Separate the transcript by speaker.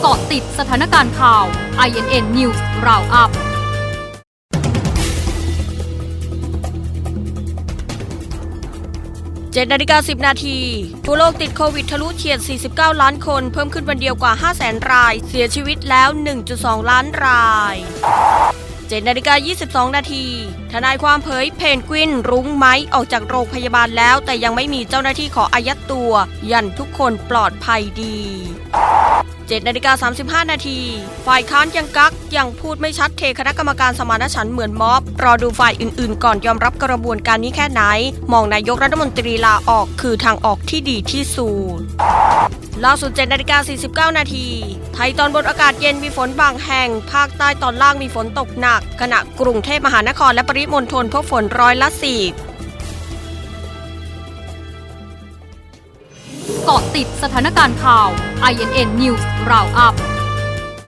Speaker 1: เกาะติดสถานการณ์ข่าว INN News Roundup
Speaker 2: 7นาฬิกา10 นาที ทั่วโลกติดโควิดทะลุเฉียด 49 ล้านคน เพิ่มขึ้นวันเดียวกว่า 5 0 0 0 0 0 ราย เสียชีวิตแล้ว 1.2 ล้านราย 7นาฬิกา22 นาที ทนายความเผยเพนกวินรุ้งไม้ออกจากโรงพยาบาลแล้ว แต่ยังไม่มีเจ้าหน้าที่ขออายัดตัว ยันทุกคนปลอดภัยดี7นาฬิกา35 นาที ฝ่ายค้านยังกัก ยังพูดไม่ชัดเทคณะกรรมการสมานฉันท์เหมือนม็อบ รอดูฝ่ายอื่นๆ ก่อนยอมรับกระบวนการนี้แค่ไหน มองนายกรัฐมนตรีลาออกคือทางออกที่ดีที่สุด ล่าสุด7นาฬิกา49 นาที ไทยตอนบนอากาศเย็นมีฝนบางแห่ง ภาคใต้ตอนล่างมีฝนตกหนัก ขณะกรุงเทพมหานครและปริมณฑลพบฝนร้อยละสี่
Speaker 1: เกาะติดสถานการณ์ข่าว INN News Roundup